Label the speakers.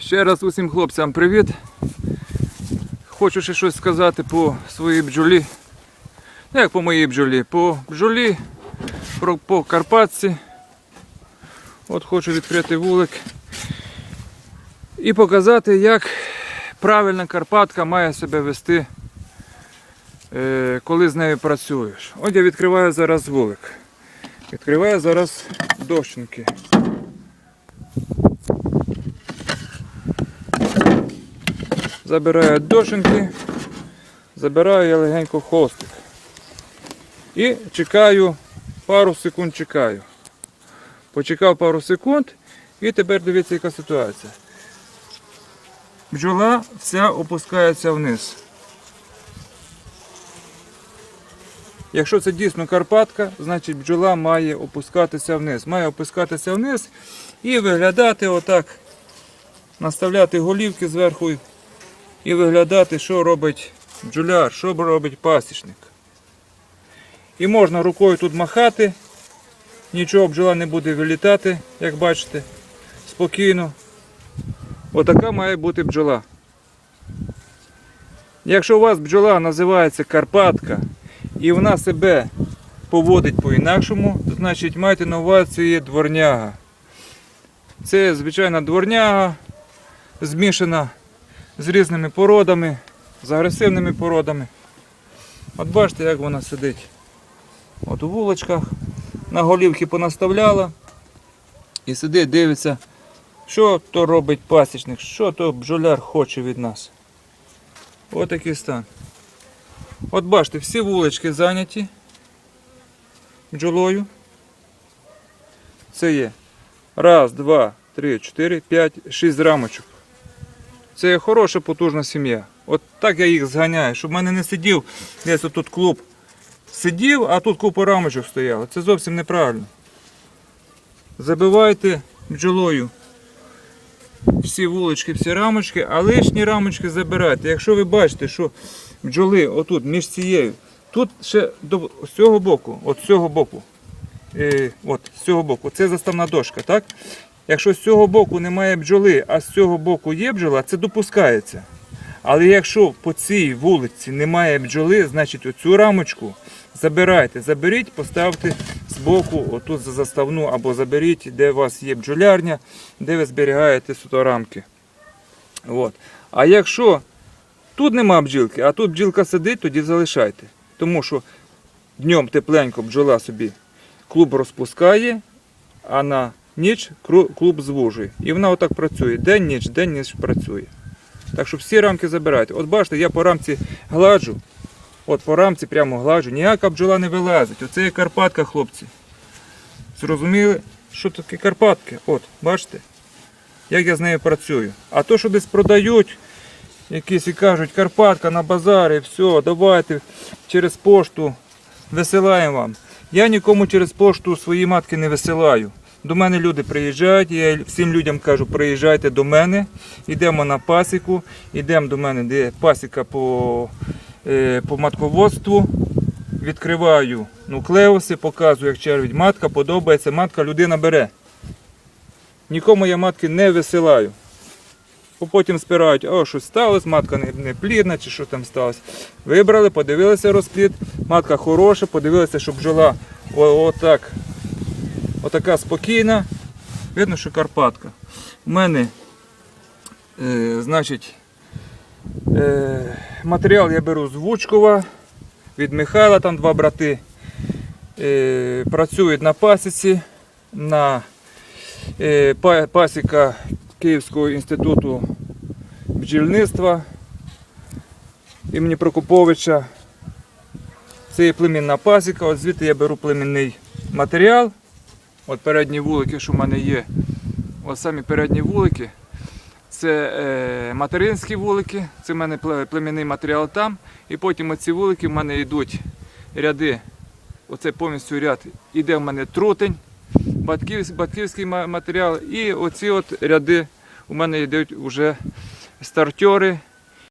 Speaker 1: Ще раз усім хлопцям привіт. Хочу ще щось сказати по своїй бджолі. Ну, як по моїй бджолі, по бджолі, по Карпатці. От хочу відкрити вулик і показати, як правильна Карпатка має себе вести, е, коли з нею працюєш. От я відкриваю зараз вулик. Відкриваю зараз дощинки. Забираю дошинки, забираю я легенько хвостик. І чекаю, пару секунд чекаю. Почекав пару секунд і тепер дивіться, яка ситуація. Бджола вся опускається вниз. Якщо це дійсно Карпатка, значить бджола має опускатися вниз. Має опускатися вниз і виглядати отак, наставляти голівки зверху і виглядати, що робить бджоляр, що робить пасічник. І можна рукою тут махати, нічого бджола не буде вилітати, як бачите, спокійно. Отака має бути бджола. Якщо у вас бджола називається Карпатка і вона себе поводить по-інакшому, то значить майте на увазі є дворняга. Це звичайна дворняга, змішана з різними породами, з агресивними породами. От бачите, як вона сидить. От у вулочках, на голівки понаставляла і сидить, дивиться, що то робить пасічник, що то бджоляр хоче від нас. Ось такий стан. От бачите, всі вулички зайняті бджолою. Це є раз, два, три, чотири, п'ять, шість рамочок. Це хороша потужна сім'я. От так я їх зганяю, щоб в мене не сидів десь отут клуб. Сидів, а тут купа рамочок стояло. Це зовсім неправильно. Забивайте бджолою всі вулички, всі рамочки, а лишні рамочки забирайте. Якщо ви бачите, що бджоли отут між цією, тут ще до з цього боку, от з цього боку, е, от з цього боку, це заставна дошка, так? Якщо з цього боку немає бджоли, а з цього боку є бджола, це допускається. Але якщо по цій вулиці немає бджоли, значить оцю рамочку забирайте. Заберіть, поставте з боку, отут за заставну, або заберіть, де у вас є бджолярня, де ви зберігаєте рамки. От. А якщо тут нема бджілки, а тут бджілка сидить, тоді залишайте. Тому що днем тепленько бджола собі клуб розпускає, а на ніч клуб звужує. І вона отак працює. День ніч, день ніч працює. Так що всі рамки забирайте. От бачите, я по рамці гладжу. От по рамці прямо гладжу. Ніяка бджола не вилазить. Оце є Карпатка, хлопці. Зрозуміли, що таке Карпатки? От, бачите? Як я з нею працюю. А то, що десь продають, якісь і кажуть, Карпатка на базарі, все, давайте через пошту висилаємо вам. Я нікому через пошту свої матки не висилаю. До мене люди приїжджають, я всім людям кажу, приїжджайте до мене, йдемо на пасіку, йдемо до мене, де пасіка по, е, по матководству. Відкриваю нуклеуси, показую, як червить матка, подобається, матка людина бере. Нікому я матки не висилаю. Бо Потім спирають, о, щось сталося, матка не, плідна чи що там сталося. Вибрали, подивилися розплід, матка хороша, подивилися, що бджола отак, отака спокійна. Видно, що Карпатка. У мене, е, значить, е, матеріал я беру з Вучкова, від Михайла, там два брати. Е, працюють на пасіці, на е, пасіка Київського інституту бджільництва імені Прокоповича. Це є племінна пасіка, от звідти я беру племінний матеріал. От передні вулики, що в мене є. От самі передні вулики. Це е, материнські вулики, це в мене пле- племінний матеріал там. І потім оці вулики в мене йдуть ряди. Оце повністю ряд іде в мене трутень, батьківський, батьківський матеріал. І оці от ряди у мене йдуть вже стартери,